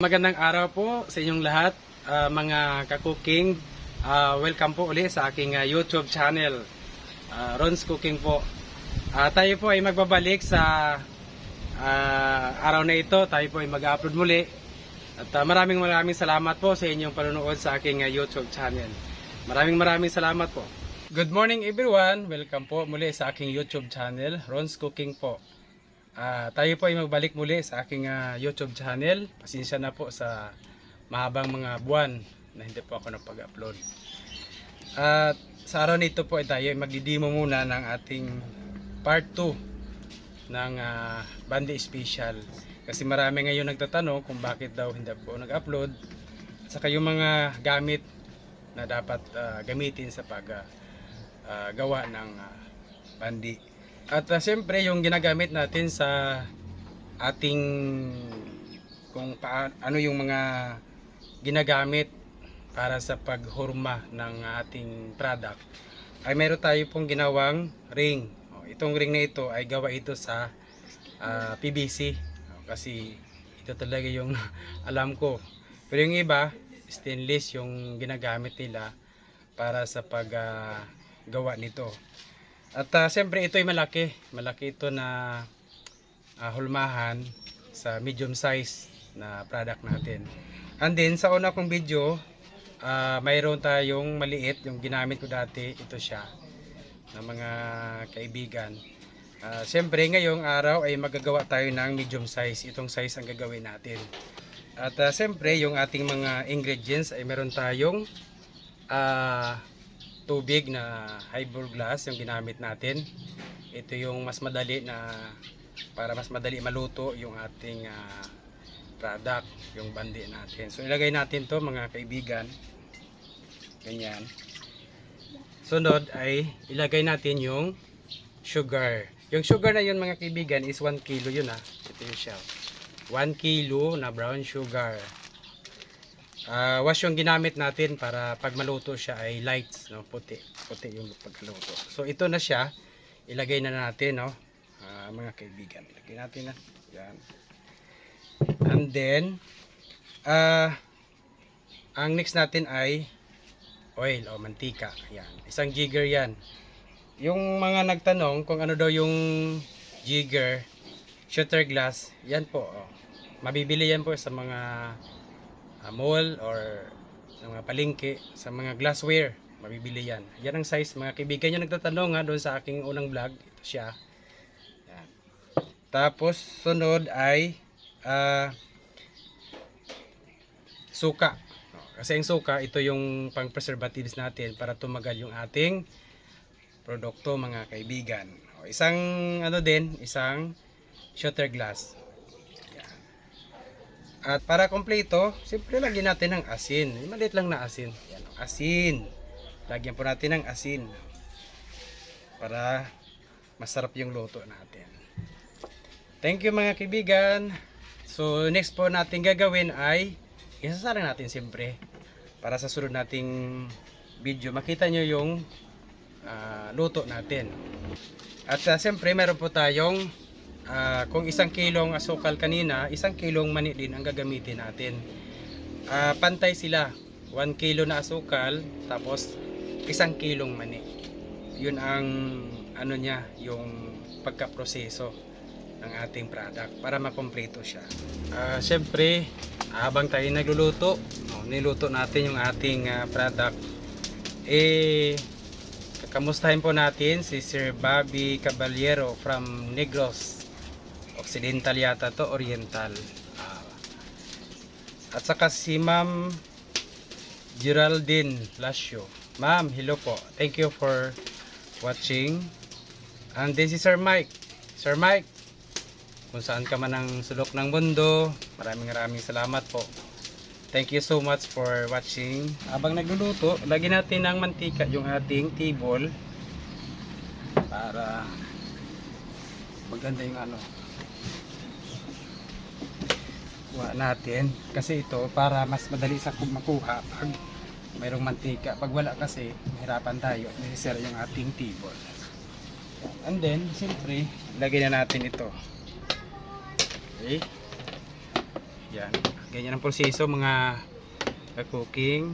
Magandang araw po sa inyong lahat, ah, mga kakuking. Ah, welcome po ulit sa aking ah, YouTube channel, ah, Ron's Cooking po. Ah, tayo po ay magbabalik sa ah, araw na ito. Tayo po ay mag-upload muli. At ah, maraming maraming salamat po sa inyong panonood sa aking ah, YouTube channel. Maraming maraming salamat po. Good morning everyone. Welcome po muli sa aking YouTube channel, Ron's Cooking po. Ah, tayo po ay magbalik muli sa aking ah, YouTube channel. Pasensya na po sa mahabang mga buwan na hindi po ako napag-upload. At sa araw nito po ay tayo ay magdidemo muna ng ating part 2 ng ah, Bandi Special. Kasi marami ngayon nagtatanong kung bakit daw hindi po nag-upload. At saka yung mga gamit na dapat ah, gamitin sa pag ah, ah, gawa ng ah, bandi. At uh, siyempre yung ginagamit natin sa ating kung paa, ano yung mga ginagamit para sa paghurma ng ating product ay meron tayo pong ginawang ring. O, itong ring na ito ay gawa ito sa ah, PVC O, kasi ito talaga yung alam ko. Pero yung iba stainless yung ginagamit nila para sa paggawa nito. At uh, siyempre ito ay malaki. Malaki ito na ah, hulmahan sa medium size na product natin. And then sa una kong video, ah, mayroon tayong maliit, yung ginamit ko dati, ito siya, ng mga kaibigan. Ah, siyempre ngayong araw ay magagawa tayo ng medium size. Itong size ang gagawin natin. At ah, siyempre yung ating mga ingredients ay meron tayong ah, tubig na highball glass yung ginamit natin. Ito yung mas madali na para mas madali maluto yung ating ah, product, yung bandi natin. So ilagay natin to mga kaibigan. Ganyan. Sunod ay ilagay natin yung sugar. Yung sugar na yun mga kaibigan is 1 kilo yun ah. Ito yung siya. 1 kilo na brown sugar. Ah, wash yung ginamit natin para pag maluto siya ay lights, no, puti, puti yung pagluto. So ito na siya, ilagay na natin, no, ah, mga kaibigan. Ilagay natin na, yan. And then, ah, ang next natin ay oil o mantika. Yan, isang jigger yan. Yung mga nagtanong kung ano daw yung jigger, shooter glass, yan po. Oh. Mabibili yan po sa mga uh, mall or sa mga palengke, sa mga glassware, mabibili yan. Yan ang size. Mga kaibigan nyo nagtatanong nga doon sa aking unang vlog. Ito siya. Yan. Tapos, sunod ay ah, suka. Kasi ang suka, ito yung pang preservatives natin para tumagal yung ating produkto mga kaibigan. O, isang ano din, isang shutter glass. At para kompleto, siyempre lagyan natin ng asin. Maliit lang na asin. Yan, asin. Lagyan po natin ng asin. Para masarap yung luto natin. Thank you mga kaibigan. So next po natin gagawin ay isasalang natin siyempre para sa sunod nating video makita nyo yung ah, luto natin. At uh, siyempre meron po tayong ah, kung isang kilong asukal kanina, isang kilong mani din ang gagamitin natin. Ah, pantay sila. 1 kilo na asukal tapos isang kilong mani. Yun ang ano niya, yung pagkaproseso ng ating product para makompleto siya. Ah, siyempre, habang tayo nagluluto, no, niluto natin yung ating ah, product. Eh, Kamustahin po natin si Sir Bobby Caballero from Negros. Occidental yata to, Oriental. Ah. at saka si Ma'am Geraldine Lasio. Ma'am, hello po. Thank you for watching. And this is Sir Mike. Sir Mike, kung saan ka man ang sulok ng mundo, maraming maraming salamat po. Thank you so much for watching. Habang nagluluto, lagyan natin ng mantika yung ating table para maganda yung ano. Kuha natin kasi ito para mas madali sa makuha pag mayroong mantika. Pag wala kasi, mahirapan tayo. Necessary yung ating table. And then, siyempre, lagyan na natin ito. Okay? Yan. Ganyan ang proseso mga ka-cooking.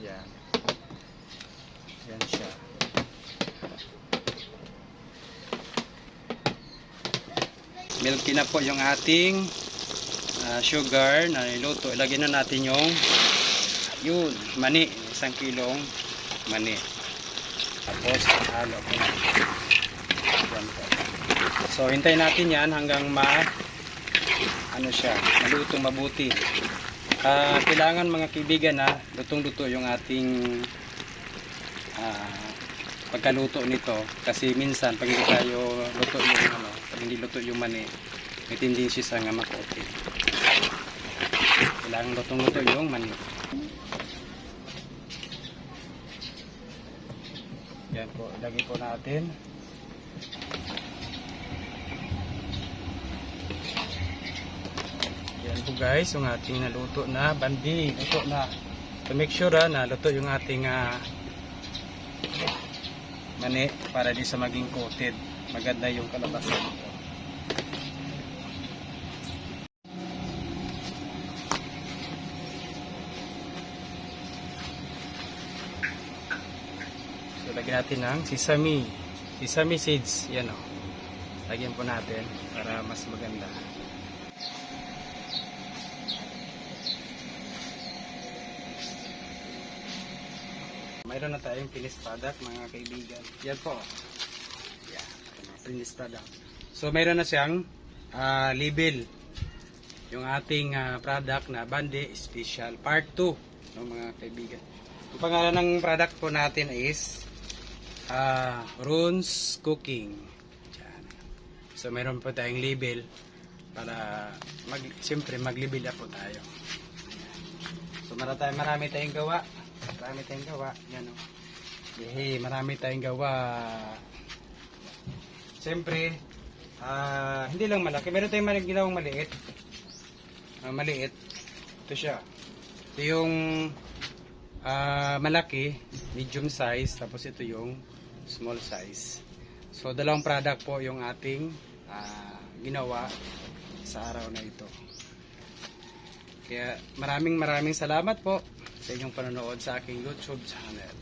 Yan. Yan siya. Milky na po yung ating ah, sugar na niluto. Ilagyan na natin yung yun, mani. Isang kilong mani. Tapos, halo ko. So, hintayin natin yan hanggang ma ano siya, malutong mabuti. Ah, kailangan mga kaibigan na lutong-luto yung ating ah, pagkaluto nito kasi minsan pag hindi tayo luto yung ano, pag hindi luto yung mani, may tendency sa nga makote. Kailangan lutong-luto yung mani. Yan po, ilagay po natin. Yan po guys, yung ating naluto na bandi, luto na. To make sure ah, na luto yung ating ah, mani para di sa maging coated. Maganda yung kalabasan lagyan natin ng sesame. Sesame seeds, yan o. Lagyan po natin para mas maganda. Mayroon na tayong finished product mga kaibigan. Yan po. Yan. Finished product. So mayroon na siyang ah, label. Yung ating ah, product na Bande Special Part 2. No, mga kaibigan. Ang pangalan ng product po natin is ah Runes Cooking. Yan. So mayroon po tayong label para mag siyempre mag-label up po tayo. So marami tayong, marami tayong gawa. Marami tayong gawa. Yan o. Yehey, marami tayong gawa. Siyempre, ah hindi lang malaki. Meron tayong mali- ginawang maliit. Ah, maliit. Ito siya. Ito yung ah, malaki, medium size. Tapos ito yung small size. So, dalawang product po yung ating ah, ginawa sa araw na ito. Kaya maraming maraming salamat po sa inyong panonood sa aking YouTube channel.